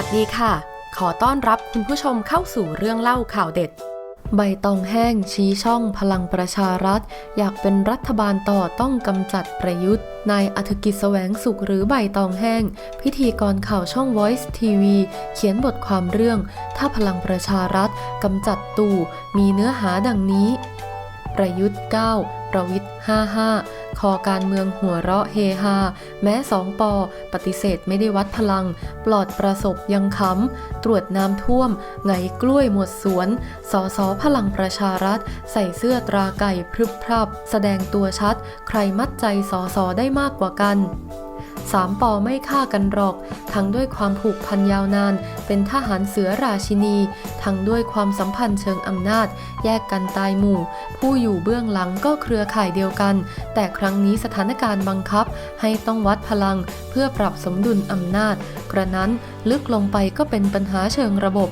วัสดีค่ะ ขอต้อนรับคุณผู้ชมเข้าสู่เรื่องเล่าข่าวเด็ด ใบตองแห้งชี้ช่องพลังประชารัฐ อยากเป็นรัฐบาลต่อต้องกำจัดประยุทธ์ นายอธิกิจแสวงสุขหรือใบตองแห้ง พิธีกรข่าวช่อง Voice TV เขียนบทความเรื่อง ถ้าพลังประชารัฐกำจัดตู่มีเนื้อหาดังนี้ ประยุทธ์9 ประวิทย์55 คอการเมืองหัวเราะเฮฮา แม้สองปอ ปฏิเสธไม่ได้วัดพลัง ปลอดประสบยังขำ ตรวจน้ำท่วม ไงกล้วยหมดสวนสอสอพลังประชารัฐ ใส่เสื้อตราไก่พรึบพรับ แสดงตัวชัด ใครมัดใจสอสอได้มากกว่ากัน สามปอไม่ฆ่ากันหรอก ทั้งด้วยความผูกพันยาวนาน เป็นทหารเสือราชินี ทั้งด้วยความสัมพันธ์เชิงอำนาจ แยกกันตายหมู่ ผู้อยู่เบื้องหลังก็เครือข่ายเดียวกัน แต่ครั้งนี้สถานการณ์บังคับ ให้ต้องวัดพลัง เพื่อปรับสมดุลอำนาจ กระนั้นลึกลงไปก็เป็นปัญหาเชิงระบบ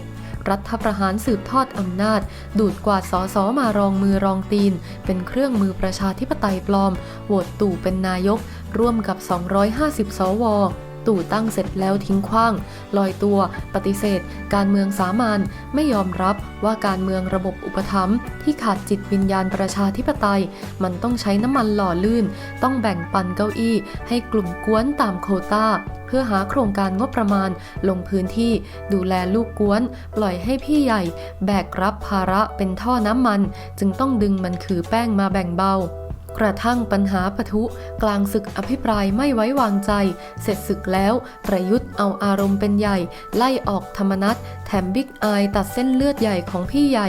รัฐประหารสืบทอดอำนาจ ดูดกวาดสอสอมารองมือรองตีน เป็นเครื่องมือประชาธิปไตยปลอมโหวตตู่เป็นนายก ร่วมกับ 250 สว ตู่ตั้งเสร็จแล้วทิ้งขว้าง ลอยตัว ปฏิเสธ การเมืองสามัญไม่ยอมรับว่าการเมืองระบบอุปถัมภ์ที่ขาดจิตวิญญาณประชาธิปไตย มันต้องใช้น้ำมันหล่อลื่น ต้องแบ่งปันเก้าอี้ ให้กลุ่มกวนตามโควตาเพื่อหาโครงการงบประมาณลงพื้นที่ดูแลลูกกวน ปล่อยให้พี่ใหญ่ แบกรับภาระเป็นท่อน้ำมัน จึงต้องดึงมันคือแป้งมาแบ่งเบา กระทั่งปัญหาปะทุกลางศึกอภิปรายไม่ไว้วางใจ เสร็จศึกแล้ว ประยุทธ์เอาอารมณ์เป็นใหญ่ ไล่ออกธรรมนัตแถมบิ๊กอายตัดเส้นเลือดใหญ่ของพี่ใหญ่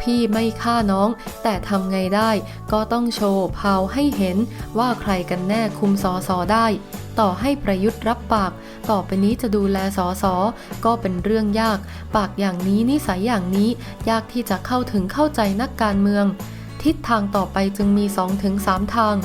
พี่ไม่ฆ่าน้อง แต่ทำไงได้ก็ต้องโชว์พาวให้เห็นว่าใครกันแน่คุมสอสอได้ ต่อให้ประยุทธ์รับปาก ต่อไปนี้จะดูแลสอสอก็เป็นเรื่องยาก ปากอย่างนี้นิสัยอย่างนี้ ยากที่จะเข้าถึงเข้าใจนักการเมือง ทิศทางต่อไปจึงมี 2-3 ทาง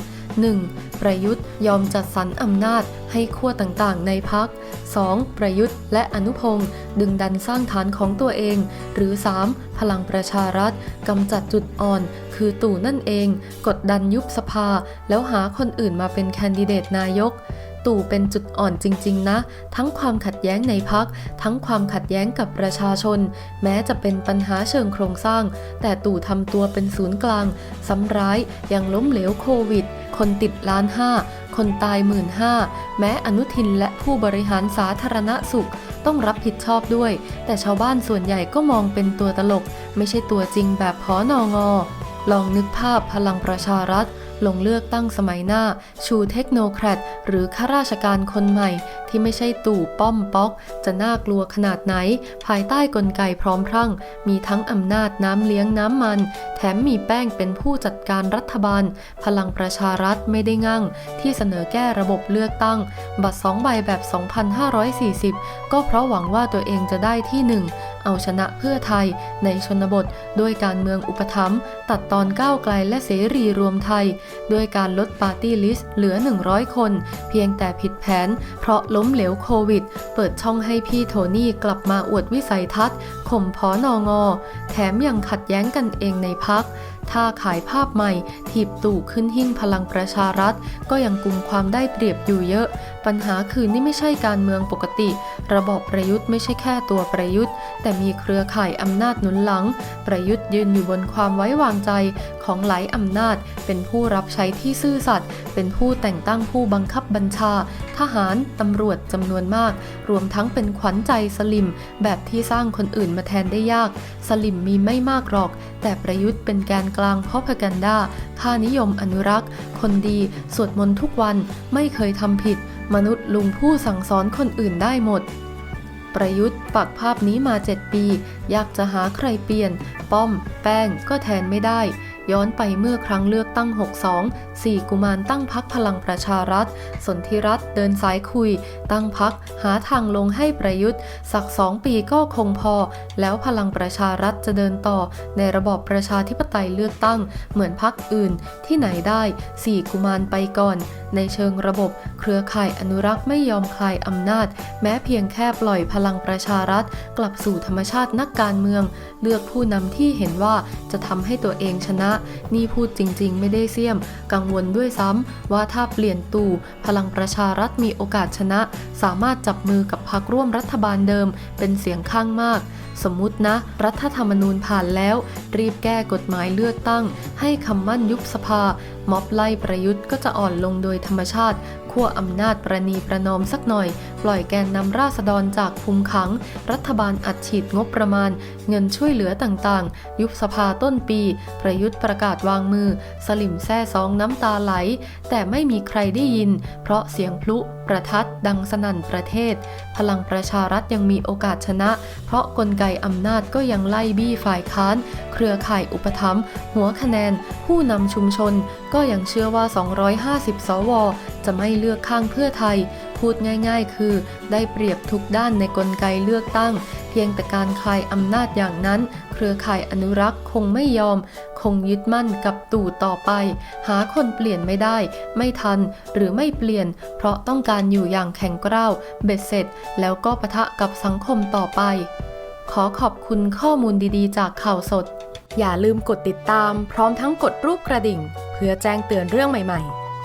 1. ประยุทธ์ยอมจัดสรรอำนาจให้ขั้วต่างๆ ในพัก 2. ประยุทธ์และอนุพงศ์ดึงดันสร้างฐานของตัวเอง หรือ 3. พลังประชารัฐกำจัดจุดอ่อน คือตู่นั่นเอง กดดันยุบสภา แล้วหาคนอื่นมาเป็นแคนดิเดตนายก ตู่เป็นจุดอ่อนจริง ๆ นะ ทั้งความขัดแย้งในพัก ทั้งความขัดแย้งกับประชาชน แม้จะเป็นปัญหาเชิงโครงสร้าง แต่ตู่ทำตัวเป็นศูนย์กลางซ้ำร้ายยังล้มเหลวโควิด คนติดล้านห้าคนตายหมื่นห้าแม้อนุทินและผู้บริหารสาธารณสุขต้องรับผิดชอบด้วย แต่ชาวบ้านส่วนใหญ่ก็มองเป็นตัวตลก ไม่ใช่ตัวจริงแบบพอนองอลองนึกภาพพลังประชารัฐ ลงเลือกตั้งสมัยหน้า ชูเทคโนแครดหรือข้าราชการคนใหม่ ที่ไม่ใช่ตู่ป้อมป๊อก จะน่ากลัวขนาดไหน ภายใต้กลไกพร้อมพรั่ง มีทั้งอำนาจน้ำเลี้ยงน้ำมัน แถมมีแป้งเป็นผู้จัดการรัฐบาล พลังประชารัฐไม่ได้งั่ง ที่เสนอแก้ระบบเลือกตั้ง บัตรสองใบแบบ 2,540 ก็เพราะหวังว่าตัวเองจะได้ที่หนึ่งเอาชนะเพื่อไทยในชนบท ด้วยการเมืองอุปถัมภ์ตัดตอนก้าวไกลและเสรีรวมไทยด้วยการลดปาร์ตี้ลิสต์เหลือ 100 คน เพียงแต่ผิดแผน เพราะล้มเหลวโควิด เปิดช่องให้พี่โทนี่กลับมาอวดวิสัยทัศน์ข่มพอนองอ แถมยังขัดแย้งกันเองในพักถ้าขายภาพใหม่ถีบตู่ขึ้นหิ้งพลังประชารัฐ ก็ยังกุมความได้เปรียบอยู่เยอะปัญหาคือนี่ไม่ใช่การเมืองปกติ ระบอบประยุทธ์ไม่ใช่แค่ตัวประยุทธ์ แต่มีเครือข่ายอำนาจหนุนหลัง ประยุทธ์ยืนอยู่บนความไว้วางใจของหลายอำนาจ เป็นผู้รับใช้ที่ซื่อสัตย์เป็นผู้แต่งตั้งผู้บังคับบัญชา ทหารตำรวจจำนวนมาก รวมทั้งเป็นขวัญใจสลิม แบบที่สร้างคนอื่นมาแทนได้ยาก สลิมมีไม่มากหรอก แต่ประยุทธ์เป็นแกนกลางเพราะพกันดาค่านิยมอนุรักษ์ คนดี สวดมนต์ทุกวันไม่เคยทำผิด มนุษย์ลุงผู้สั่งสอนคนอื่นได้หมด ประยุทธ์ปักภาพนี้มา 7 ปี อยากจะหาใครเปลี่ยน ป้อม แป้งก็แทนไม่ได้ ย้อนไปเมื่อครั้งเลือกตั้ง 62 4 กุมารตั้งพักพลังประชารัฐ สนธิรัตน์เดินสายคุย ตั้งพักหาทางลงให้ประยุทธ์ สักสองปีก็คงพอ แล้วพลังประชารัฐจะเดินต่อ ในระบอบประชาธิปไตยเลือกตั้ง เหมือนพักอื่นที่ไหนได้ 4 กุมารไปก่อนในเชิงระบบเครือข่ายอนุรักษ์ไม่ยอมคลายอำนาจ แม้เพียงแค่ปล่อยพลังประชารัฐ กลับสู่ธรรมชาตินักการเมือง เลือกผู้นำที่เห็นว่าจะทำให้ตัวเองชนะ นี่พูดจริง ๆ ไม่ได้เสี่ยม กังวลด้วยซ้ำว่าถ้าเปลี่ยนตู่พลังประชารัฐมีโอกาสชนะ สามารถจับมือกับ พรรคร่วมรัฐบาลเดิมเป็นเสียงข้างมาก สมมุตินะ รัฐธรรมนูญผ่านแล้ว รีบแก้กฎหมายเลือกตั้ง ให้คำมั่นยุบสภา ม็อบไล่ประยุทธ์ก็จะอ่อนลงโดยธรรมชาติขั้วอำนาจประนีประนอมสักหน่อย ปล่อยแกนนำราษฎรจากคุมขัง รัฐบาลอัดฉีดงบประมาณ เงินช่วยเหลือต่างๆ ยุบสภาต้นปี ประยุทธ์ประกาศวางมือ สลิมแซ่ซองน้ำตาไหล แต่ไม่มีใครได้ยิน เพราะเสียงพลุประทัดดังสนั่นประเทศ พลังประชารัฐยังมีโอกาสชนะ เพราะกลไกอำนาจก็ยังไล่บี้ฝ่ายค้าน เครือข่ายอุปถัมภ์หัวคะแนน ผู้นำชุมชน ก็ยังเชื่อว่า 250 สว จะไม่เลือกข้างเพื่อไทย พูดง่ายๆ คือ ได้เปรียบทุกด้านในกลไกเลือกตั้ง เพียงแต่การคลายอำนาจอย่างนั้น เครือข่ายอนุรักษ์คงไม่ยอม คงยึดมั่นกับตู่ต่อไป หาคนเปลี่ยนไม่ได้ ไม่ทันหรือไม่เปลี่ยน เพราะต้องการอยู่อย่างแข็งกร้าวเบ็ดเสร็จ แล้วก็ปะทะกับสังคมต่อไป ขอขอบคุณข้อมูลดีๆ จากข่าวสดอย่าลืมกดติดตามพร้อมทั้งกดรูปกระดิ่ง เพื่อแจ้งเตือนเรื่องใหม่ ๆ